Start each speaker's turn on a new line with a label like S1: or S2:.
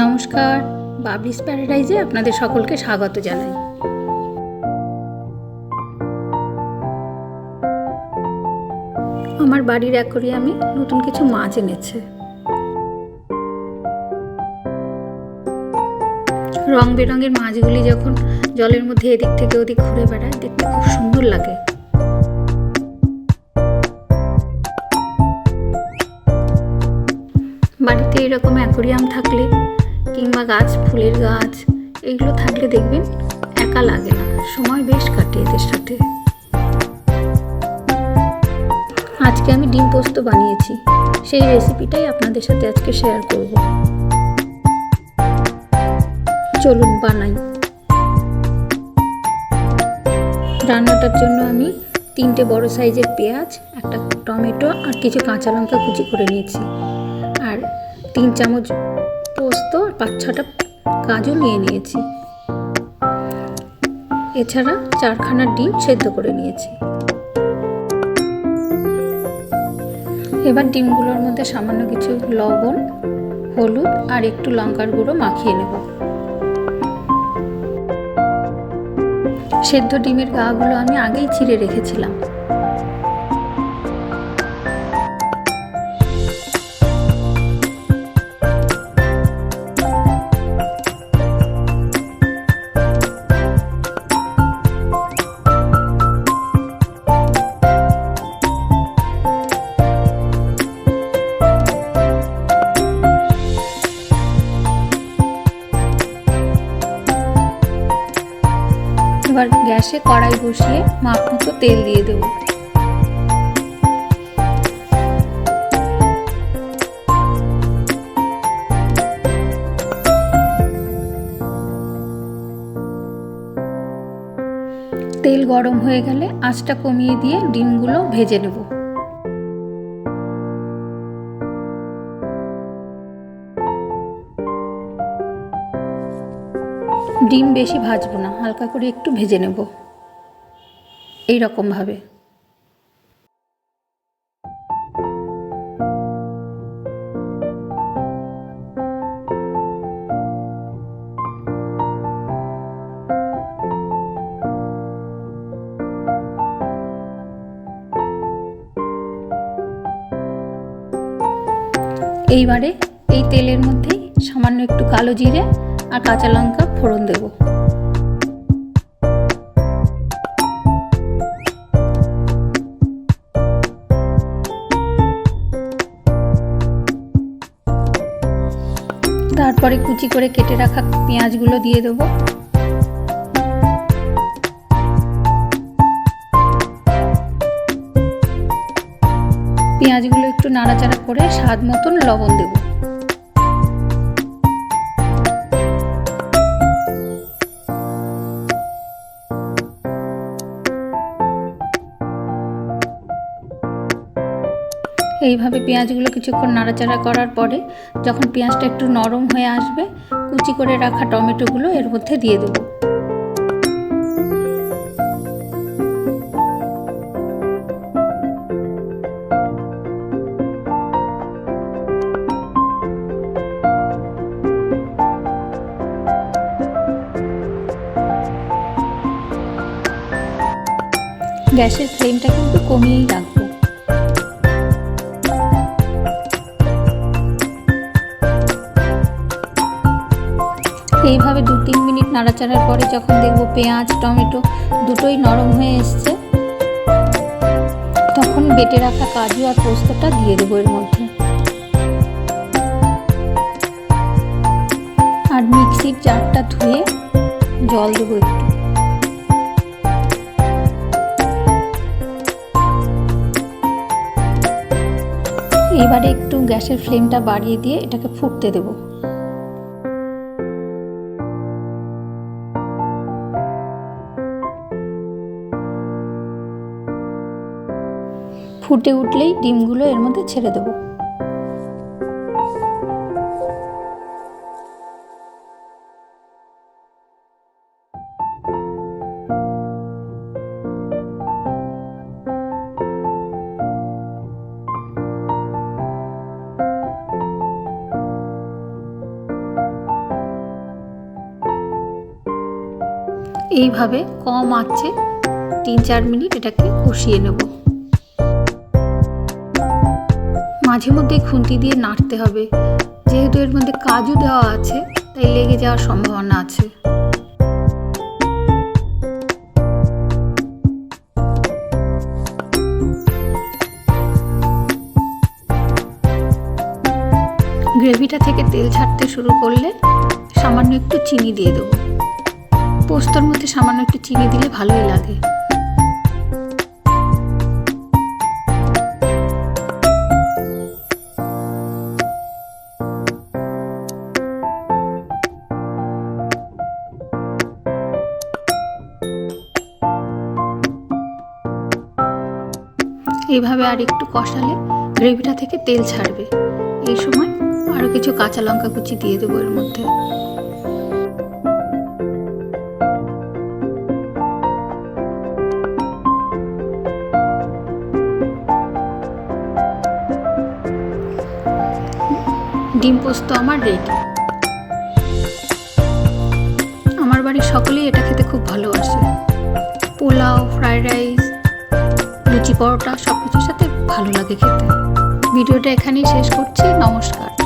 S1: নমস্কার। বাবলিস প্যারাডাইজে আপনাদের সকলকে স্বাগত জানাই। আমার বাড়ির অ্যাকোরিয়ামে নতুন কিছু মাছ এনেছে। রং বেরঙের মাছগুলি যখন জলের মধ্যে এদিক থেকে ওদিক ঘুরে বেড়ায়, দেখতে খুব সুন্দর লাগে। বাড়িতে এরকম অ্যাকোরিয়াম থাকলে কিংবা গাছ, ফুলের গাছ, এগুলো থাকলে দেখবেন একা লাগে না। সময় বেশ কাটে এদের সাথে। আজকে আমি ডিম পোস্ত বানিয়েছি। সেই রেসিপিটাই আপনাদের সাথে আজকে শেয়ার করব। চলুন, বানাই। রান্নাটার জন্য আমি তিনটে বড় সাইজের পেঁয়াজ, একটা টমেটো আর কিছু কাঁচা লঙ্কা কুচি করে নিয়েছি। আর তিন চামচ পোস্ত আর পাঁচ ছটা কাজু নিয়ে নিয়েছি। এছাড়া চারখানা ডিম সেদ্ধ করে নিয়েছি। এবার ডিমগুলোর মধ্যে সামান্য কিছু লবণ, হলুদ আর একটু লঙ্কার গুঁড়ো মাখিয়ে নেব। সেদ্ধ ডিমের গাগুলো আমি আগেই ছিঁড়ে রেখেছিলাম। এবার গ্যাসে কড়াই বসিয়ে মাপ মতো তেল দিয়ে দেবো। তেল গরম হয়ে গেলে আঁচটা কমিয়ে দিয়ে ডিমগুলো ভেজে নেব। ডিম বেশি ভাজবো না, হালকা করে একটু ভেজে নেব। এই রকমভাবে এইবারে এই তেলের মধ্যেই সামান্য একটু কালো জিরে আর কাঁচা লঙ্কা ফোড়ন দেব। তারপরে কুচি করে কেটে রাখা পেঁয়াজগুলো দিয়ে দেবো। পেঁয়াজগুলো একটু নাড়াচাড়া করে স্বাদ মতন লবণ দেবো। এইভাবে পেঁয়াজগুলো কিছুক্ষণ নাড়াচাড়া করার পরে যখন পেঁয়াজটা একটু নরম হয়ে আসবে, কুচি করে রাখা টমেটোগুলো এর মধ্যে দিয়ে দেবো। গ্যাসের ফ্লেমটা কিন্তু কমিয়েই রাখব। দু তিন মিনিট নাড়াচাড়ার পরে যখন দেখব পেঁয়াজ, টমেটো দুটোই নরম হয়ে এসছে, তখন বেটে রাখা কাজু আর পোস্তটা দিয়ে দেবো এর মধ্যে। আর মিক্সির জারটা ধুয়ে জল দেবো একটু। এবারে একটু গ্যাসের ফ্লেমটা বাড়িয়ে দিয়ে এটাকে ফুটতে দেবো। ফুটে উঠলেই ডিমগুলো এর মধ্যে ছেড়ে দেবো। এইভাবে কম আছে তিন চার মিনিট এটাকে কষিয়ে নেব। মাঝে মধ্যে খুন্তি দিয়ে নাড়তে হবে। যেহেতু এর মধ্যে কাজু দেওয়া আছে, তাই লেগে যাওয়ার সম্ভাবনা আছে। গ্রেভিটা থেকে তেল ছাড়তে শুরু করলে সামান্য একটু চিনি দিয়ে দেবো। পোস্তর মধ্যে সামান্য একটু চিনি দিলে ভালোই লাগে। এইভাবে আর একটু কষালে গ্রেভিটা থেকে তেল ছাড়বে। এই সময় আরও কিছু কাঁচা লঙ্কা কুচি দিয়ে দেবো এর মধ্যে। ডিম পোস্ত আমার রেডি আমার বাড়ির সকলেই এটা খেতে খুব ভালোবাসে। পোলাও, ফ্রাইড রাইস পরোটা সব কিছুর সাথে ভালো লাগে খেতে। ভিডিওটা এখানেই শেষ করছি। নমস্কার।